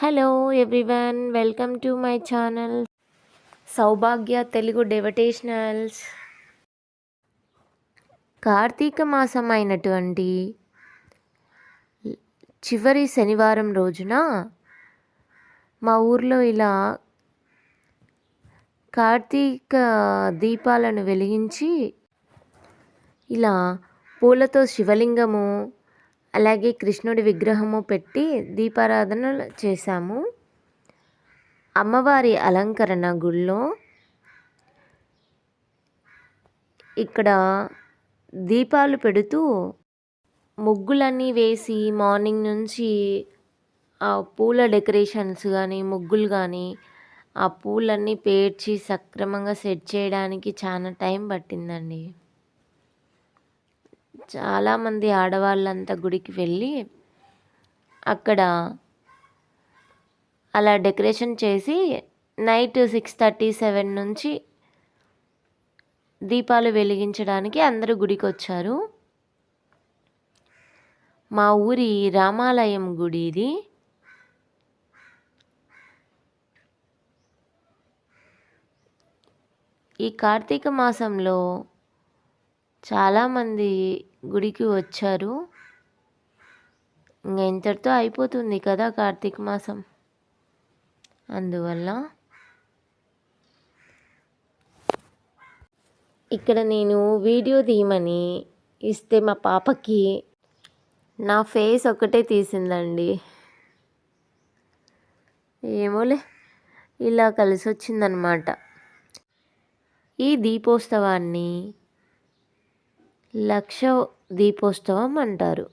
Hello everyone welcome to my channel Saubhagya Telugu devotionals Karthika మాసం అయినటువంటి చివరి శనివారం రోజున మా ఊర్లో ఇలా కార్తీక దీపాలను వెలిగించి ఇలా పూలతో శివలింగము అలాగే కృష్ణుడి విగ్రహము పెట్టి దీపారాధన చేశాము. అమ్మవారి అలంకరణ గుళ్ళో ఇక్కడ దీపాలు పెడుతూ ముగ్గులన్నీ వేసి మార్నింగ్ నుంచి ఆ పూల డెకరేషన్స్ కానీ ముగ్గులు కానీ ఆ పూలన్నీ పేర్చి సక్రమంగా సెట్ చేయడానికి చాలా టైం పట్టిందండి. చాలామంది ఆడవాళ్ళంతా గుడికి వెళ్ళి అక్కడ అలా డెకరేషన్ చేసి నైట్ సిక్స్ థర్టీ సెవెన్ నుంచి దీపాలు వెలిగించడానికి అందరూ గుడికి వచ్చారు మా ఊరి రామాలయం గుడి ఇది. ఈ కార్తీక మాసంలో చాలామంది గుడికి వచ్చారు. ఇంకా ఇంతటితో అయిపోతుంది కదా కార్తీక మాసం. అందువల్ల ఇక్కడ నేను వీడియో తీయమని ఇస్తే మా పాపకి నా ఫేస్ ఒకటే తీసిందండి. ఏమోలే ఇలా కలిసి వచ్చిందనమాట ఈ దీపోత్సవాన్ని లక్ష దీపోత్సవం అంటారు.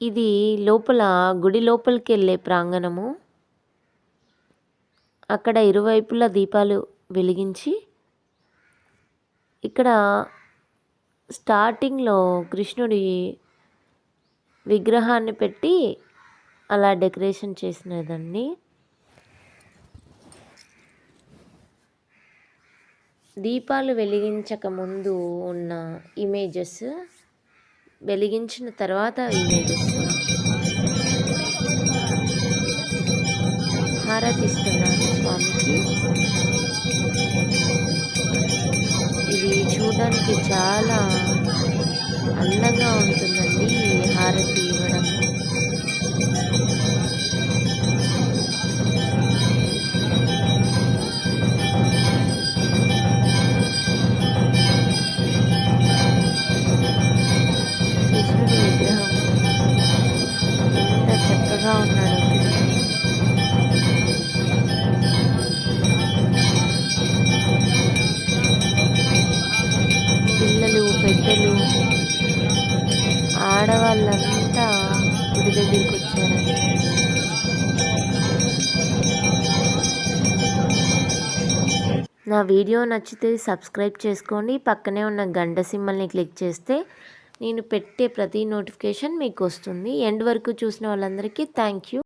ఇది లోపల గుడి లోపలికి వెళ్ళే ప్రాంగణము. అక్కడ ఇరువైపులా దీపాలు వెలిగించి ఇక్కడ స్టార్టింగ్లో కృష్ణుడి విగ్రహాన్ని పెట్టి అలా డెకరేషన్ చేసినదండి. దీపాలు వెలిగించక ముందు ఉన్న ఇమేజెస్ వెలిగించిన తర్వాత ఇమేజెస్ హారతిస్తున్నారు స్వామికి. ఇది చూడడానికి చాలా అందంగా ఉంది. ఆడవాళ్ళంతా గుడి దగ్గరికి వచ్చారండి నా వీడియో నచ్చితే సబ్స్క్రైబ్ చేసుకోండి. పక్కనే ఉన్న గంట సింబల్ని క్లిక్ చేస్తే నేను పెట్టే ప్రతి నోటిఫికేషన్ మీకు వస్తుంది. ఎండ్ వరకు చూసిన వాళ్ళందరికీ థ్యాంక్ యూ.